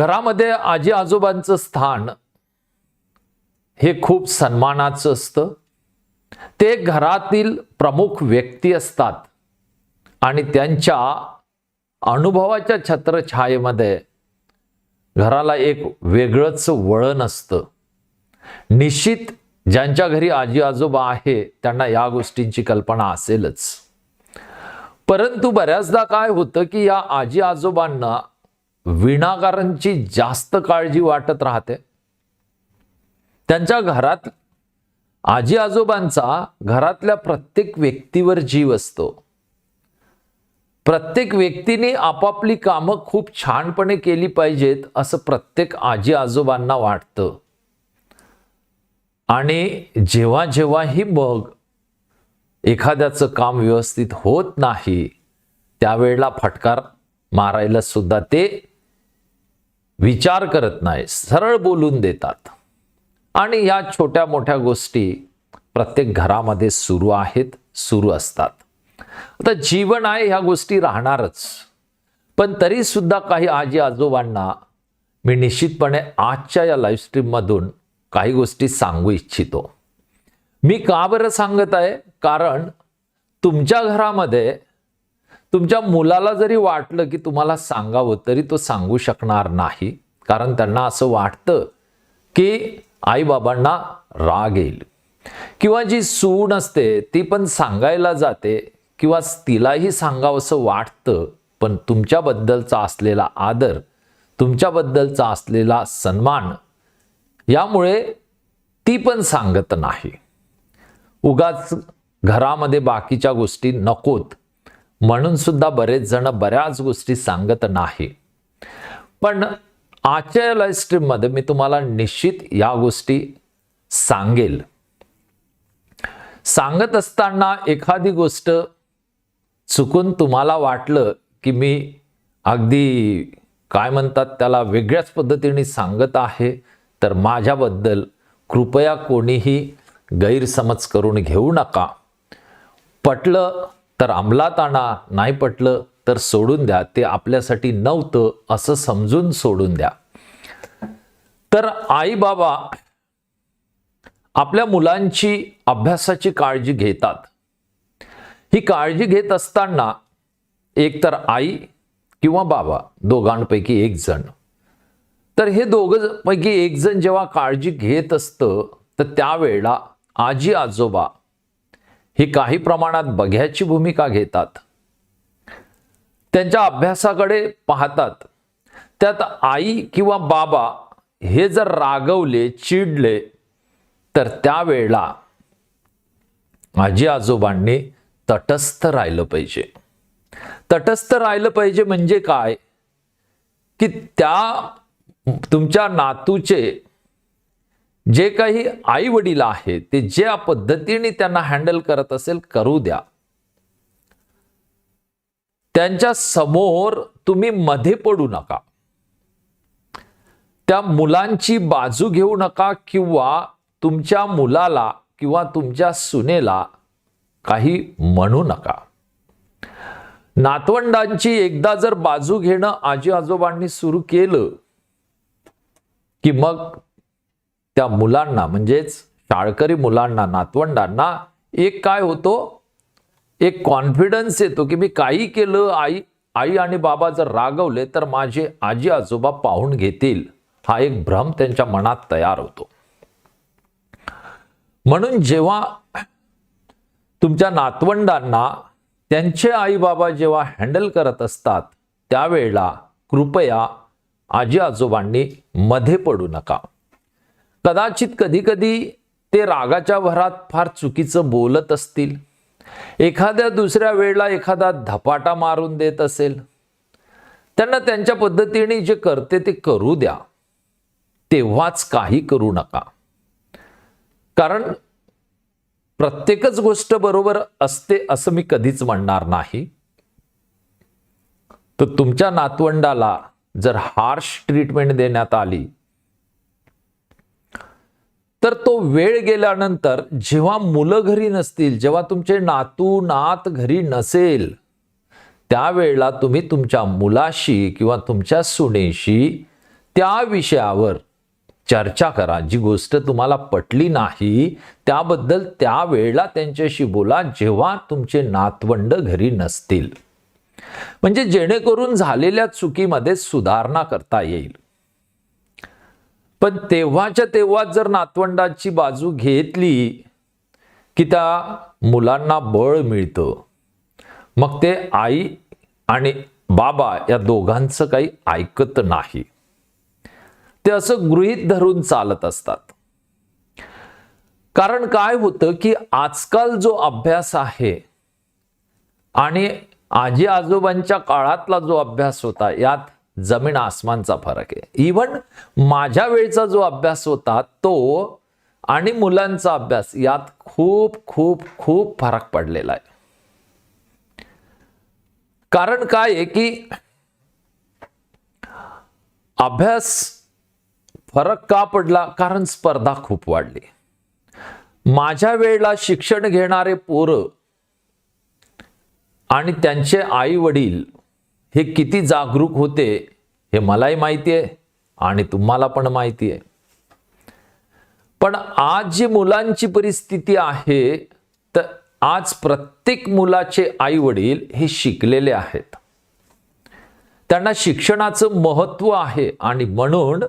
घरामध्ये आजी आजोबांचं स्थान हे खूप सन्मानाचं असतं. ते घरातील प्रमुख व्यक्ती असतात आणि त्यांच्या अनुभवाच्या छत्रछायेमध्ये घराला एक वेगळंच वळण असतं. निश्चित ज्यांच्या घरी आजी आजोबा आहे त्यांना या गोष्टींची कल्पना असेलच. परंतु बऱ्याचदा काय होतं की या आजी आजोबांना विणाकारांची जास्त काळजी वाटत राहते. त्यांच्या घरात आजी आजोबांचा घरातल्या प्रत्येक व्यक्तीवर जीव असतो. प्रत्येक व्यक्तीने आपापली कामं खूप छानपणे केली पाहिजेत असं प्रत्येक आजी आजोबांना वाटतं. आणि जेव्हा जेव्हाही मग एखाद्याचं काम व्यवस्थित होत नाही त्यावेळेला फटकार मारायला सुद्धा ते विचार करत नाही सरळ बोलून देतात. आणि या छोट्या मोठ्या गोष्टी प्रत्येक घरामध्ये सुरू आहेत सुरू असतात. आता जीवन आहे ह्या गोष्टी राहणारच. पण तरीसुद्धा काही आजी आजोबांना मी निश्चितपणे आजच्या या लाईव्हस्ट्रीममधून काही गोष्टी सांगू इच्छितो. मी का बरं सांगत आहे? कारण तुमच्या घरामध्ये तुमच्या मुलाला जरी वाटलं की तुम्हाला सांगावं तरी तो सांगू शकणार नाही. कारण त्यांना असं वाटतं की आईबाबांना राग येईल. किंवा जी सून असते ती पण सांगायला जाते किंवा तिलाही सांगावंसं वाटतं पण तुमच्याबद्दलचा असलेला आदर तुमच्याबद्दलचा असलेला सन्मान यामुळे ती पण सांगत नाही. उगाच घरामध्ये बाकीच्या गोष्टी नकोत. म्हणून सुद्धा बरेच जण बऱ्याच गोष्टी सांगत नाही. पण आजच्या लाईव्ह स्ट्रीममध्ये मी तुम्हाला निश्चित या गोष्टी सांगेल. सांगत असताना एखादी गोष्ट चुकून तुम्हाला वाटलं की मी अगदी काय म्हणतात त्याला वेगळ्याच पद्धतीने सांगत आहे तर माझ्याबद्दल कृपया कोणीही गैरसमज करून घेऊ नका. पटलं तर अंमलात आणा नाही पटलं तर सोडून द्या. ते आपल्यासाठी नव्हतं असं समजून सोडून द्या. तर आई बाबा आपल्या मुलांची अभ्यासाची काळजी घेतात. ही काळजी घेत असताना एकतर आई किंवा बाबा दोघांपैकी एक जण. तर हे दोघं पैकी एक जण जेव्हा काळजी घेत असतं तर त्यावेळेला आजी आजोबा ही काही प्रमाणात बघ्याची भूमिका घेतात. त्यांच्या अभ्यासाकडे पाहतात. त्यात आई किंवा बाबा हे जर रागवले चिडले तर त्यावेळेला आजी आजोबांनी तटस्थ राहिलं पाहिजे. तटस्थ राहिलं पाहिजे म्हणजे काय? की त्या तुमच्या नातूचे जे काही आई वडील आहेत ते ज्या पद्धतीने त्यांना हँडल करत असेल करू द्या. त्यांच्यासमोर तुम्ही मध्ये पडू नका. त्या मुलांची बाजू घेऊ नका किंवा तुमच्या मुलाला किंवा तुमच्या सुनेला काही म्हणू नका. नातवंडांची एकदा जर बाजू घेणं आजी आजोबांनी सुरू केलं की मग त्या मुलांना म्हणजेच शाळकरी मुलांना नातवंडांना एक काय होतो? एक कॉन्फिडन्स येतो की मी काही केलं आई आई आणि बाबा जर रागवले तर माझे आजी आजोबा पाहून घेतील. हा एक भ्रम त्यांच्या मनात तयार होतो. म्हणून जेव्हा तुमच्या नातवंडांना त्यांचे आई बाबा जेव्हा हँडल करत असतात त्यावेळेला कृपया आजी आजोबांनी मध्ये पडू नका. कदाचित कधी कधी ते रागाच्या भरात फार चुकीचं बोलत असतील. एखाद्या दुसऱ्या वेळेला एखादा धपाटा मारून देत असेल. त्यांना त्यांच्या पद्धतीने जे करते ते करू द्या. तेव्हाच काही करू नका. कारण प्रत्येकच गोष्ट बरोबर असते असं मी कधीच म्हणणार नाही. तर तुमच्या नातवंडाला जर हार्श ट्रीटमेंट देण्यात आली तर तो वेळ गेल्यानंतर जेव्हा मुलं घरी नसतील जेव्हा तुमचे नातू नात घरी नसेल त्यावेळेला तुम्ही तुमच्या मुलाशी किंवा तुमच्या सुनेशी त्या विषयावर चर्चा करा. जी गोष्ट तुम्हाला पटली नाही त्याबद्दल त्यावेळेला त्यांच्याशी बोला जेव्हा तुमचे नातवंड घरी नसतील. म्हणजे जेणेकरून झालेल्या चुकीमध्ये सुधारणा करता येईल. पण तेव्हाच्या तेव्हा जर नातवंडाची बाजू घेतली की त्या मुलांना बळ मिळतं मग ते आई आणि बाबा या दोघांचं काही ऐकत नाही. ते असं गृहीत धरून चालत असतात. कारण काय होतं की आजकाल जो अभ्यास आहे आणि आजी आजोबांच्या काळातला जो अभ्यास होता यात जमीन आसमानचा फरक आहे. इवन माझ्या वेळचा जो अभ्यास होता तो आणि मुलांचा अभ्यास यात खूप खूप खूप फरक पडलेला आहे. कारण काय आहे की अभ्यास फरक का पडला? कारण स्पर्धा खूप वाढली. माझ्या वेळेला शिक्षण घेणारे पोरं आणि त्यांचे आई वडील हे किती जागरूक होते हे मलाही माहिती आहे आणि तुम्हाला पण माहिती आहे. पण आज जी मुलांची परिस्थिती आहे तर आज प्रत्येक मुलाचे आई वडील हे शिकलेले आहेत. त्यांना शिक्षणाचं महत्त्व आहे आणि म्हणून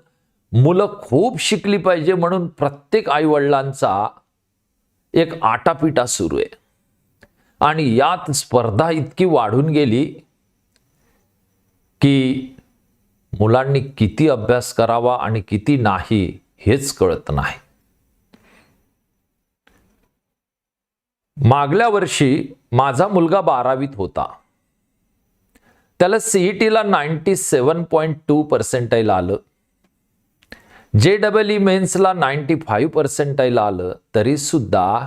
मुलं खूप शिकली पाहिजे म्हणून प्रत्येक आई वडिलांचा एक आटापिटा सुरू आहे. आणि यात स्पर्धा इतकी वाढून गेली की मुलांनी किती अभ्यास करावा आणि किती नाही हेच कळत नाही. मागल्या वर्षी माझा मुलगा बारावीत होता. त्याला सीईटीला ninety seven point two percentile आलं. जे डबल ई मेन्सला नाईन्टी फाईव्ह पर्सेंटाईल आलं तरी सुद्धा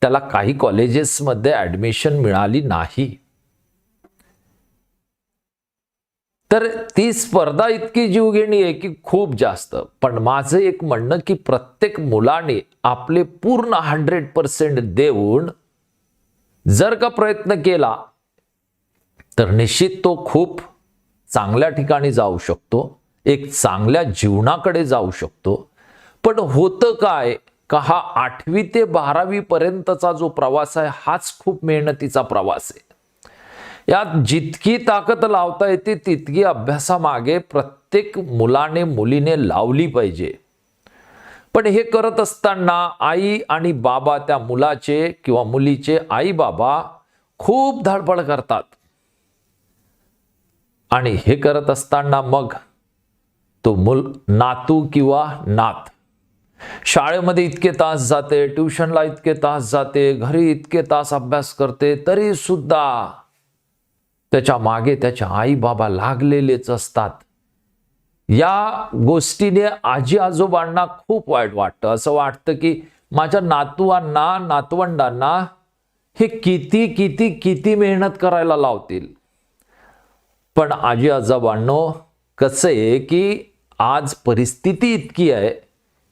त्याला काही कॉलेजेसमध्ये ॲडमिशन मिळाली नाही. तर ती स्पर्धा इतकी जीवघेणी आहे की खूप जास्त. पण माझं एक म्हणणं की प्रत्येक मुलाने आपले पूर्ण हंड्रेड पर्सेंट देऊन जर का प्रयत्न केला तर निश्चित तो खूप चांगल्या ठिकाणी जाऊ शकतो एक चांगल्या जीवनाकडे जाऊ शकतो. पण होतं काय का हा आठवी ते बारावी पर्यंतचा जो प्रवास आहे हाच खूप मेहनतीचा प्रवास आहे. यात जितकी ताकद लावता येते तितकी अभ्यासामागे प्रत्येक मुलाने मुलीने लावली पाहिजे. पण हे करत असताना आई आणि बाबा त्या मुलाचे किंवा मुलीचे आई बाबा खूप धडपड करतात. आणि हे करत असताना मग तो मुल नातू किंवा नात. शाळेमध्ये इतके तास जाते ट्युशनला इतके तास जाते घरी इतके तास अभ्यास करते तरी सुद्धा त्याच्यामागे त्याच्या आई बाबा लागलेलेच असतात. या गोष्टीने आजी आजोबांना खूप वाईट वाटतं. असं वाटतं की माझ्या नातवांना नातवंडांना हे किती किती किती मेहनत करायला लावतील. पण आजी आजोबांनो कसं आहे की आज परिस्थिती इतकी आहे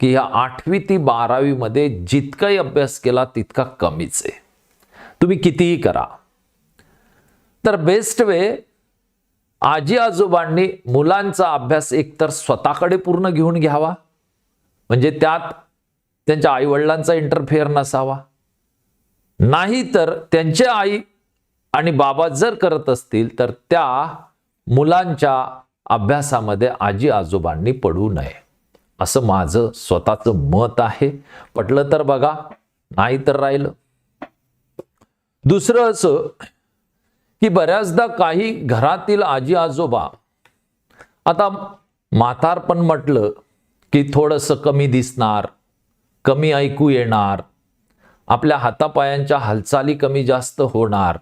की ह्या आठवी ती बारावीमध्ये जितकाही अभ्यास केला तितका कमीच आहे. तुम्ही कितीही करा. तर बेस्ट वे आजी आजोबांनी मुलांचा अभ्यास एकतर स्वतःकडे पूर्ण घेऊन घ्यावा. म्हणजे त्यात त्यांच्या आईवडिलांचा इंटरफेअर नसावा. नाही तर त्यांचे आई आणि बाबा जर करत असतील तर त्या मुलांच्या अभ्यासामध्ये आजी आजोबांनी पडू नये. असं माझं स्वतःचं मत आहे. पटलं तर बघा नाही तर राहिलं. दुसरं असं की बऱ्याचदा काही घरातील आजी आजोबा आता म्हातारपण म्हटलं की थोडंसं कमी दिसणार कमी ऐकू येणार आपल्या हातापायांच्या हालचाली कमी जास्त होणार.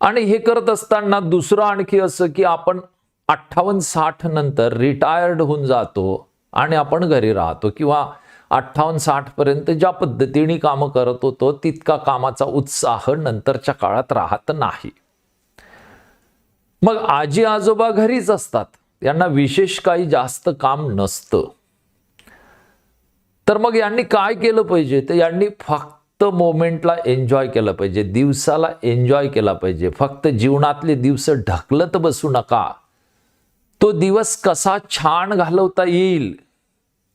आणि हे करत असताना दुसरं आणखी असं की आपण अठ्ठावन्न साठ नंतर रिटायर्ड होऊन जातो आणि आपण घरी राहतो किंवा अठ्ठावन्न साठपर्यंत ज्या पद्धतीने कामं करत होतो तितका कामाचा उत्साह नंतरच्या काळात राहत नाही. मग आजी आजोबा घरीच असतात यांना विशेष काही जास्त काम नसतं. तर मग यांनी काय केलं पाहिजे? तर यांनी फक्त मोमेंटला एन्जॉय केलं पाहिजे दिवसाला एन्जॉय केला पाहिजे. फक्त जीवनातले दिवस ढकलत बसू नका. तो दिवस कसा छान घालवता येईल?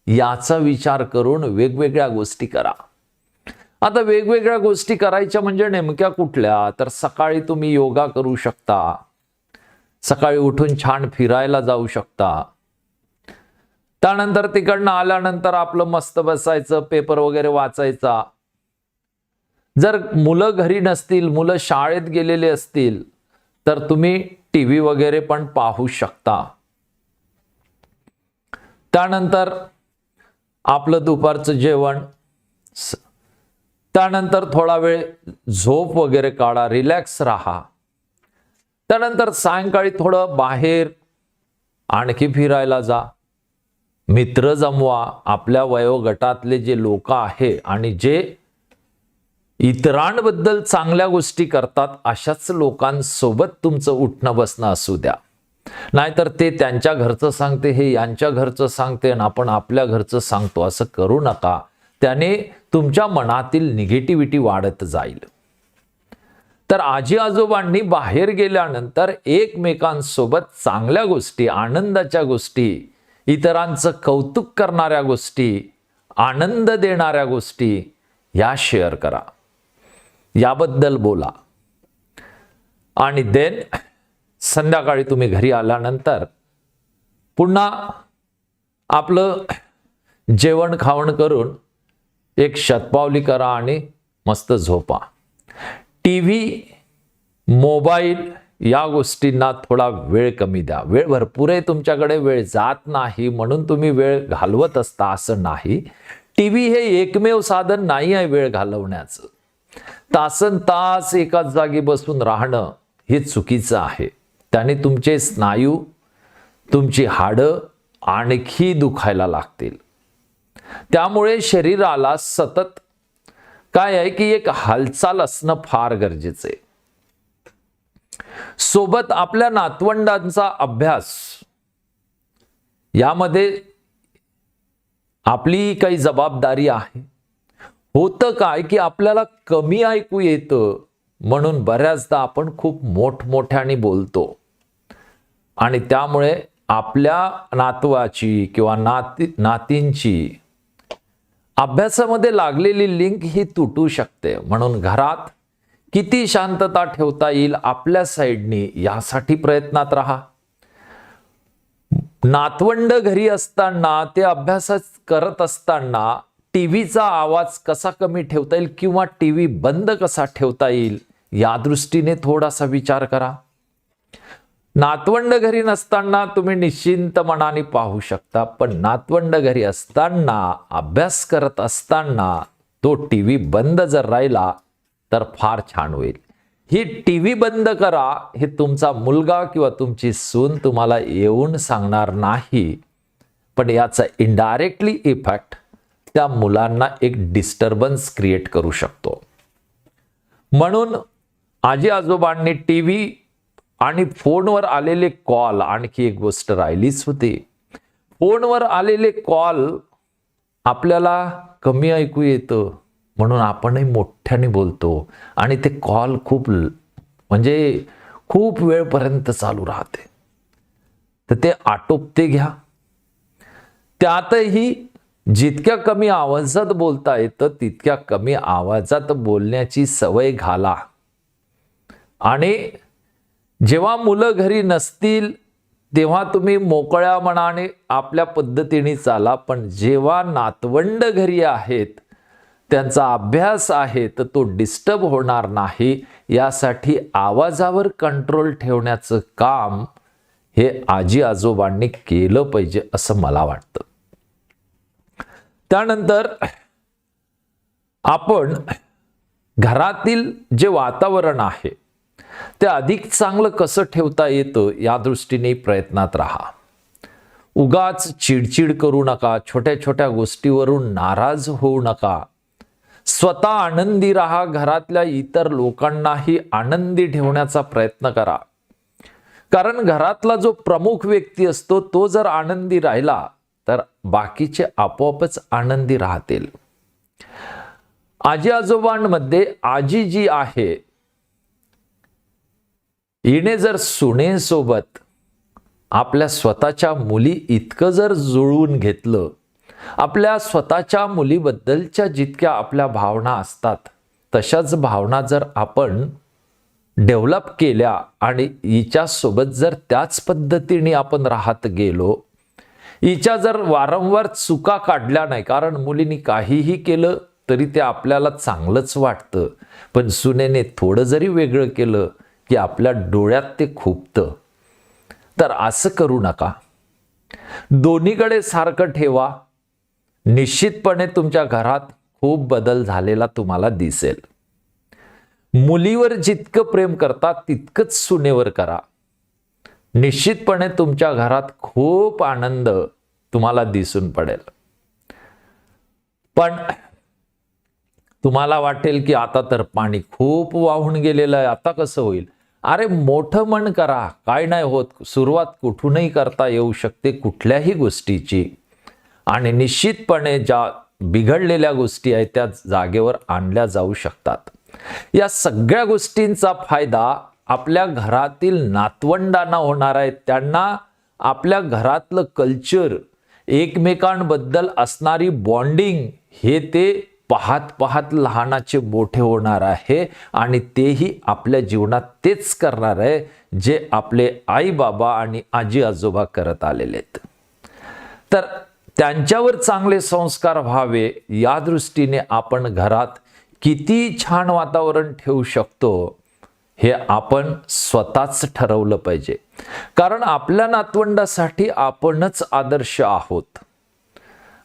याचा विचार करून वेगवेगळ्या गोष्टी करा. आता वेगवेगळ्या गोष्टी करायच्या म्हणजे नेमक्या कुठल्या? तर सकाळी तुम्ही योगा करू शकता. सकाळी उठून छान फिरायला जाऊ शकता. त्यानंतर तिकडनं आल्यानंतर आपलं मस्त बसायचं पेपर वगैरे वाचायचा. जर मुलं घरी नसतील मुलं शाळेत गेलेले असतील तर तुम्ही टी व्ही वगैरे पण पाहू शकता. त्यानंतर आपलं दुपारचं जेवण त्यानंतर थोडा वेळ झोप वगैरे काढा रिलॅक्स राहा. त्यानंतर सायंकाळी थोडं बाहेर आणखी फिरायला जा. मित्र जमवा आपल्या वयोगटातले जे लोक आहे आणि जे इतरांबद्दल चांगल्या गोष्टी करतात अशाच लोकांसोबत तुमचं उठणं बसणं असू द्या. नाहीतर ते त्यांच्या घरचं सांगते हे यांच्या घरचं सांगते आणि आपण आपल्या घरचं सांगतो. असं करू नका. त्याने तुमच्या मनातील निगेटिव्हिटी वाढत जाईल. तर आजी आजोबांनी बाहेर गेल्यानंतर एकमेकांसोबत चांगल्या गोष्टी आनंदाच्या गोष्टी इतरांचं कौतुक करणाऱ्या गोष्टी आनंद देणाऱ्या गोष्टी या शेअर करा. याबद्दल बोला. आणि देन संध्याकाळी तुम्ही घरी आल्यानंतर पुन्हा आपलं जेवण खावण करून एक शतपावली करा आणि मस्त झोपा. टी व्ही मोबाईल या गोष्टींना थोडा वेळ कमी द्या. वेळ भरपूर आहे तुमच्याकडे वेळ जात नाही म्हणून तुम्ही वेळ घालवत असता असं नाही. टी व्ही हे एकमेव साधन नाही आहे वेळ घालवण्याचं. तासन तास एकाच जागी बसून राहणं हे चुकीचं आहे. त्याने तुमचे स्नायू तुमची हाडं आणखी दुखायला लागतील. त्यामुळे शरीराला सतत काय आहे की एक हालचाल असणं फार गरजेचं आहे. सोबत आपल्या नातवंडांचा अभ्यास यामध्ये आपली काही जबाबदारी आहे. होतं काय की आपल्याला कमी ऐकू येतं म्हणून बऱ्याचदा आपण खूप मोठमोठ्याने बोलतो. आणि त्यामुळे आपल्या नातवाची किंवा नाती नातींची अभ्यासामध्ये लागलेली लिंक ही तुटू शकते. म्हणून घरात किती शांतता ठेवता येईल आपल्या साईडनी यासाठी प्रयत्नात राहा. नातवंड घरी असताना ते अभ्यासच करत असताना टीव्हीचा आवाज कसा कमी ठेवता येईल किंवा टी व्ही बंद कसा ठेवता येईल या दृष्टीने थोडासा विचार करा. नातवंड घरी नसताना तुम्ही निश्चिंत मनाने पाहू शकता पण नातवंड घरी असताना अभ्यास करत असताना तो टी व्ही बंद जर राहिला तर फार छान होईल. ही टी व्ही बंद करा हे तुमचा मुलगा किंवा तुमची सून तुम्हाला येऊन सांगणार नाही पण याचा इनडायरेक्टली इफेक्ट त्या मुलांना एक डिस्टर्बन्स क्रिएट करू शकतो. म्हणून आजी आजोबांनी टी व्ही आणि फोनवर आलेले कॉल आणखी एक गोष्ट राहिलीच होती. फोनवर आलेले कॉल आपल्याला कमी ऐकू येतं म्हणून आपणही मोठ्याने बोलतो आणि ते कॉल खूप म्हणजे खूप वेळपर्यंत चालू राहते. तर ते आटोपते घ्या. त्यातही जितक्या कमी आवाजात बोलता येतं तितक्या कमी आवाजात बोलण्याची सवय घाला. आणि जेव्हा मुलं घरी नसतील तेव्हा तुम्ही मोकळ्या मनाने आपल्या पद्धतीने चाला. पण जेव्हा नातवंड घरी आहेत त्यांचा अभ्यास आहे तर तो डिस्टर्ब होणार नाही. यासाठी आवाजावर कंट्रोल ठेवण्याचं काम हे आजी आजोबांनी केलं पाहिजे असं मला वाटतं. त्यानंतर आपण घरातील जे वातावरण आहे ते अधिक चांगलं कसं ठेवता येतं या दृष्टीने प्रयत्नात राहा. उगाच चिडचिड करू नका छोट्या छोट्या गोष्टीवरून नाराज होऊ नका. स्वतः आनंदी राहा घरातल्या इतर लोकांनाही आनंदी ठेवण्याचा प्रयत्न करा. कारण घरातला जो प्रमुख व्यक्ती असतो तो जर आनंदी राहिला तर बाकीचे आपोआपच आनंदी राहतील. आजी आजोबांमध्ये आजी जी आहे हिने जर सुनेसोबत आपल्या स्वतःच्या मुली इतकं जर जुळवून घेतलं आपल्या स्वतःच्या मुलीबद्दलच्या जितक्या आपल्या भावना असतात तशाच भावना जर आपण डेव्हलप केल्या आणि हिच्यासोबत जर त्याच पद्धतीने आपण राहत गेलो हिच्या जर वारंवार चुका काढल्या नाही कारण मुलीने काहीही केलं तरी ते आपल्याला चांगलंच वाटतं पण सुनेने थोडं जरी वेगळं केलं की आपल्या डोळ्यात ते खुपतं. तर असं करू नका. दोन्हीकडे सारखं ठेवा. निश्चितपणे तुमच्या घरात खूप बदल झालेला तुम्हाला दिसेल. मुलीवर जितकं प्रेम करता तितकंच सुनेवर करा. निश्चितपणे तुमच्या घरात खूप आनंद तुम्हाला दिसून पडेल. पण तुम्हाला वाटेल की आता तर पाणी खूप वाहून गेलेलं आहे. आता कसं होईल? अरे मोठं मन करा. काय नाही होत. सुरुवात कुठूनही करता येऊ शकते कुठल्याही गोष्टीची. आणि निश्चितपणे ज्या बिघडलेल्या गोष्टी आहेत त्या जागेवर आणल्या जाऊ शकतात. या सगळ्या गोष्टींचा फायदा आपल्या घरातील नातवंडांना होणार आहे. त्यांना आपल्या घरातलं कल्चर एकमेकांबद्दल असणारी बॉन्डिंग हे ते पाहत पाहत लहानाचे मोठे होणार आहे आणि तेही आपल्या जीवनात तेच करणार आहे जे आपले आई बाबा आणि आजी आजोबा करत आलेले आहेत. तर त्यांच्यावर चांगले संस्कार व्हावे या दृष्टीने आपण घरात किती छान वातावरण ठेवू शकतो हे आपण स्वतःच ठरवलं पाहिजे. कारण आपल्या नातवंडासाठी आपणच आदर्श आहोत.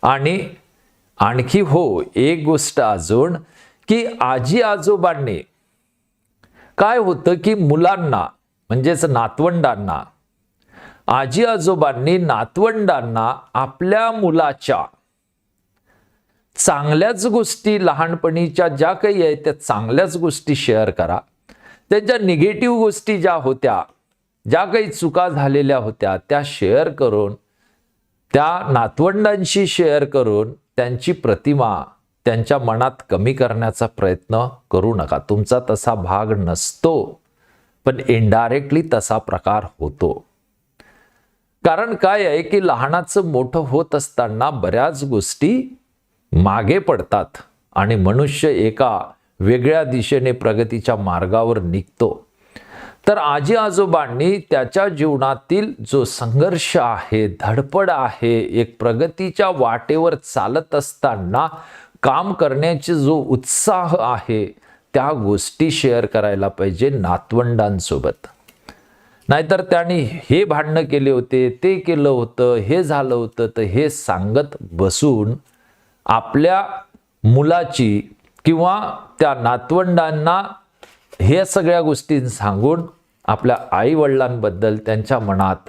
आणि आणखी हो एक गोष्ट अजून की आजी आजोबांनी काय होतं की मुलांना म्हणजेच नातवंडांना आजी आजोबांनी नातवंडांना आपल्या मुलाच्या चांगल्याच गोष्टी लहानपणीच्या ज्या काही आहेत त्या चांगल्याच गोष्टी शेअर करा. त्यांच्या निगेटिव्ह गोष्टी ज्या होत्या ज्या काही चुका झालेल्या होत्या त्या शेअर करून त्या नातवंडांशी शेअर करून त्यांची प्रतिमा त्यांच्या मनात कमी करण्याचा प्रयत्न करू नका. तुमचा तसा भाग नसतो पण इनडायरेक्टली तसा प्रकार होतो. कारण काय आहे की लहानाचं मोठं होत असताना बऱ्याच गोष्टी मागे पडतात आणि मनुष्य एका वेगळ्या दिशेने प्रगतीच्या मार्गावर निघतो. तर आजी आजोबांनी त्याच्या जीवनातील जो संघर्ष आहे धडपड आहे एक प्रगतीच्या वाटेवर चालत असताना काम करण्याचे जो उत्साह आहे त्या गोष्टी शेअर करायला पाहिजे नातवंडांसोबत. नाहीतर त्यांनी हे भांडणं केले होते ते केलं होतं हे झालं होतं तर हे सांगत बसून आपल्या मुलाची किंवा त्या नातवंडांना हे सगळ्या गोष्टी सांगून आपल्या आई वडिलांबद्दल त्यांच्या मनात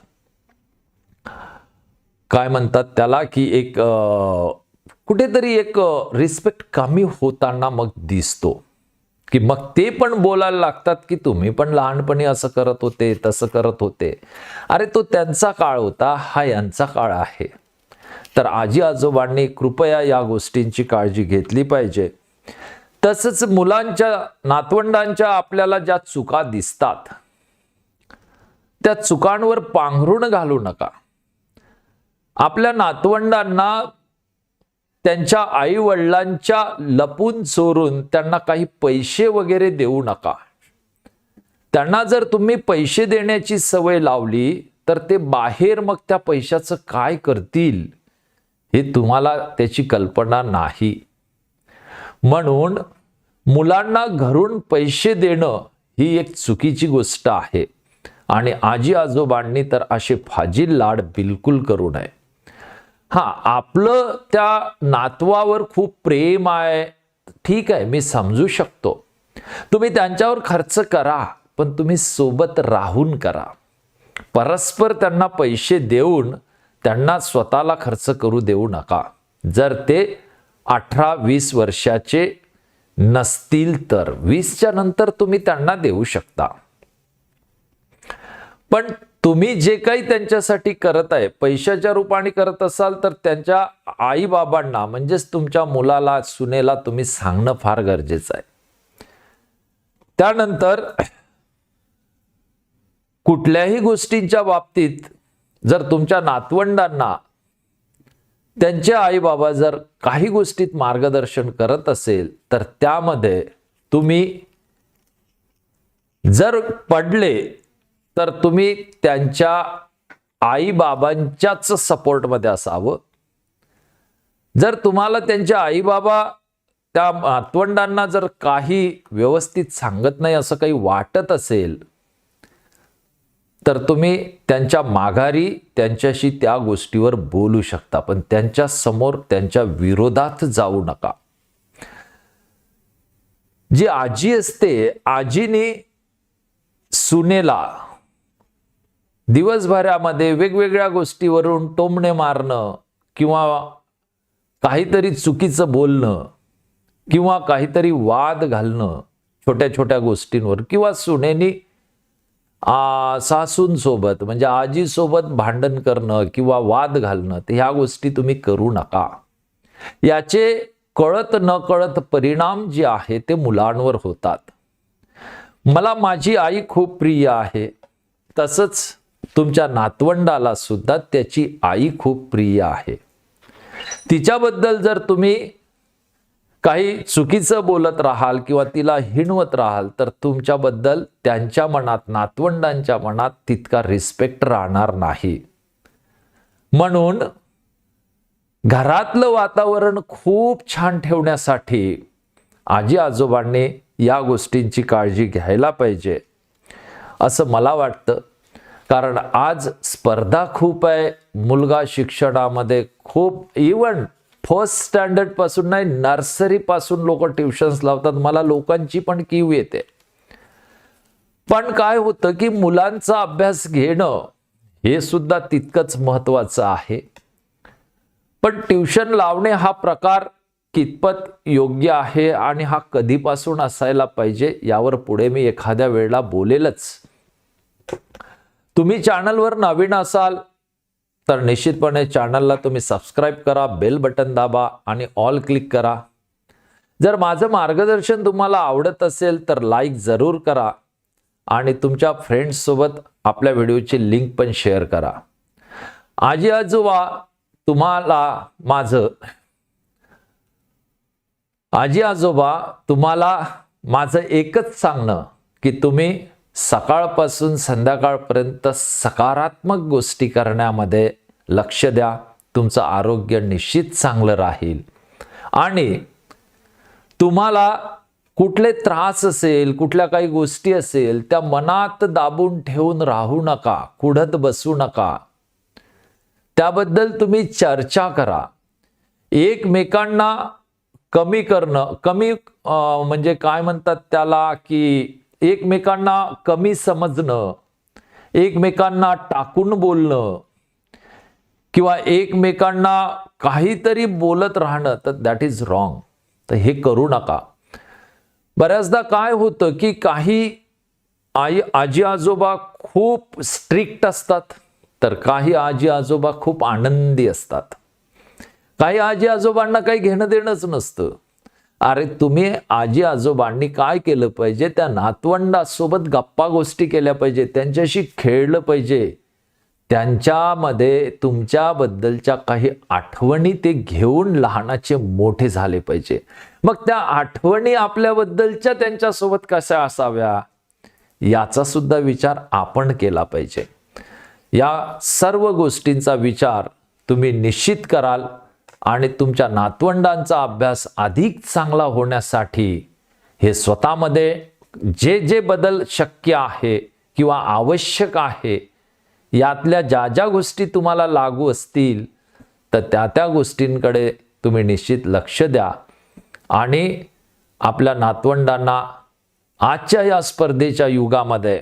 काय म्हणतात त्याला की एक कुठेतरी एक रिस्पेक्ट कमी होताना मग दिसतो. की मग ते पण बोलायला लागतात की तुम्ही पण लहानपणी असं करत होते तसं करत होते. अरे तो त्यांचा काळ होता हा यांचा काळ आहे. तर आजी आजोबांनी कृपया या गोष्टींची काळजी घेतली पाहिजे. तसंच मुलांच्या नातवंडांच्या आपल्याला ज्या चुका दिसतात त्या चुकांवर पांघरून घालू नका. आपल्या नातवंडांना त्यांच्या आई वडिलांच्या लपून चोरून त्यांना काही पैसे वगैरे देऊ नका. त्यांना जर तुम्ही पैसे देण्याची सवय लावली तर ते बाहेर मग त्या पैशाचं काय करतील हे तुम्हाला त्याची कल्पना नाही. म्हणून मुलांना घरून पैसे देणं ही एक चुकीची गोष्ट आहे. आणि आजी आजोबांनी तर असे फाजील लाड बिलकुल करू नये. हां आपलं त्या नातवावर खूप प्रेम आहे. ठीक आहे मी समजू शकतो. तुम्ही त्यांच्यावर खर्च करा पण तुम्ही सोबत राहून करा. परस्पर त्यांना पैसे देऊन त्यांना स्वतःला खर्च करू देऊ नका. जर ते अठरा वीस वर्षाचे नसतील तर वीसच्या नंतर तुम्ही त्यांना देऊ शकता. पण तुम्ही जे काही त्यांच्यासाठी करत आहे पैशाच्या रूपाने करत असाल तर त्यांच्या आई बाबांना म्हणजेच तुमच्या मुलाला सुनेला तुम्ही सांगणं फार गरजेचं आहे. त्यानंतर कुठल्याही गोष्टींच्या बाबतीत जर तुमच्या नातवंडांना त्यांचे आईबाबा जर काही गोष्टीत मार्गदर्शन करत असेल तर त्यामध्ये तुम्ही जर पडले तर तुम्ही त्यांच्या आईबाबांच्याच सपोर्टमध्ये असावं. जर तुम्हाला त्यांच्या आईबाबा त्या मातवंडांना जर काही व्यवस्थित सांगत नाही असं काही वाटत असेल तर तुम्ही त्यांच्या माघारी त्यांच्याशी त्या गोष्टीवर बोलू शकता पण त्यांच्यासमोर त्यांच्या विरोधात जाऊ नका. जी आजी असते आजीने सुनेला दिवसभरामध्ये वेगवेगळ्या गोष्टीवरून टोमणे मारणं किंवा काहीतरी चुकीचं बोलणं किंवा काहीतरी वाद घालणं छोट्या छोट्या गोष्टींवर किंवा सुनेनी सासूंसोबत म्हणजे आजीसोबत भांडण करणं किंवा वाद घालणं तर ह्या गोष्टी तुम्ही करू नका. याचे कळत न कळत परिणाम जे आहे ते मुलांवर होतात. मला माझी आई खूप प्रिय आहे. तसंच तुमच्या नातवंडाला सुद्धा त्याची आई खूप प्रिय आहे. तिच्याबद्दल जर तुम्ही काही चुकीचं बोलत राहाल किंवा तिला हिणवत राहाल तर तुमच्याबद्दल त्यांच्या मनात नातवंडांच्या मनात तितका रिस्पेक्ट राहणार नाही. म्हणून घरातलं वातावरण खूप छान ठेवण्यासाठी आजी आजोबांनी या गोष्टींची काळजी घ्यायला पाहिजे असं मला वाटतं. कारण आज स्पर्धा खूप आहे मुलगा शिक्षणामध्ये खूप इवन फर्स्ट स्टँडर्डपासून नाही नर्सरी पासून लोक ट्युशन्स लावतात. मला लोकांची पण कीव येते. पण काय होतं की मुलांचा अभ्यास घेणं हे सुद्धा तितकंच महत्वाचं आहे. पण ट्युशन लावणे हा प्रकार कितपत योग्य आहे आणि हा कधीपासून असायला पाहिजे यावर पुढे मी एखाद्या वेळेला बोलेलच. तुम्ही चॅनलवर नवीन असाल तर निश्चितपणे चॅनलला तुम्ही सबस्क्राईब करा बेल बटन दाबा आणि ऑल क्लिक करा. जर माझं मार्गदर्शन तुम्हाला आवडत असेल तर लाईक जरूर करा आणि तुमच्या फ्रेंड्ससोबत आपल्या व्हिडिओची लिंक पण शेअर करा. आजी आजोबा तुम्हाला माझं आजी आजोबा तुम्हाला माझं एकच सांगणं की तुम्ही सकाळपासून संध्याकाळपर्यंत सकारात्मक गोष्टी करण्यामध्ये लक्ष द्या. तुमचं आरोग्य निश्चित चांगलं राहील. आणि तुम्हाला कुठले त्रास असेल कुठल्या काही गोष्टी असेल त्या मनात दाबून ठेवून राहू नका कुढत बसू नका. त्याबद्दल तुम्ही चर्चा करा. एकमेकांना कमी करणं कमी म्हणजे काय म्हणतात त्याला की एकमेकांना कमी समजणं एकमेकांना टाकून बोलणं किंवा एकमेकांना काहीतरी बोलत राहणं तर दॅट इज रॉंग तर हे करू नका. बऱ्याचदा काय होतं की काही आई आजी आजोबा खूप स्ट्रिक्ट असतात तर काही आजी आजोबा खूप आनंदी असतात. काही आजी आजोबांना काही घेणं देणंच नसतं. अरे तुम्ही आजी आजोबांनी काय केलं पाहिजे? त्या नातवंडासोबत गप्पा गोष्टी केल्या पाहिजे त्यांच्याशी खेळलं पाहिजे. त्यांच्यामध्ये तुमच्याबद्दलच्या काही आठवणी ते घेऊन लहानाचे मोठे झाले पाहिजे. मग त्या आठवणी आपल्याबद्दलच्या त्यांच्यासोबत कशा असाव्या? याचा सुद्धा विचार आपण केला पाहिजे. या सर्व गोष्टींचा विचार तुम्ही निश्चित कराल. आणि तुमच्या नातवंडांचा अभ्यास अधिक चांगला होण्यासाठी हे स्वतःमध्ये जे जे बदल शक्य आहे किंवा आवश्यक आहे यातल्या ज्या ज्या गोष्टी तुम्हाला लागू असतील तर त्या त्या गोष्टींकडे तुम्ही निश्चित लक्ष द्या. आणि आपल्या नातवंडांना आजच्या या स्पर्धेच्या युगामध्ये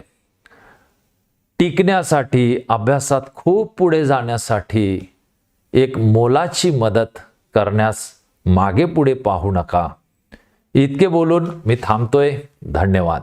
टिकण्यासाठी अभ्यासात खूप पुढे जाण्यासाठी एक मोलाची मदत करण्यास मागे पुढे पाहू नका. इतके बोलून मी थांबतोय. धन्यवाद.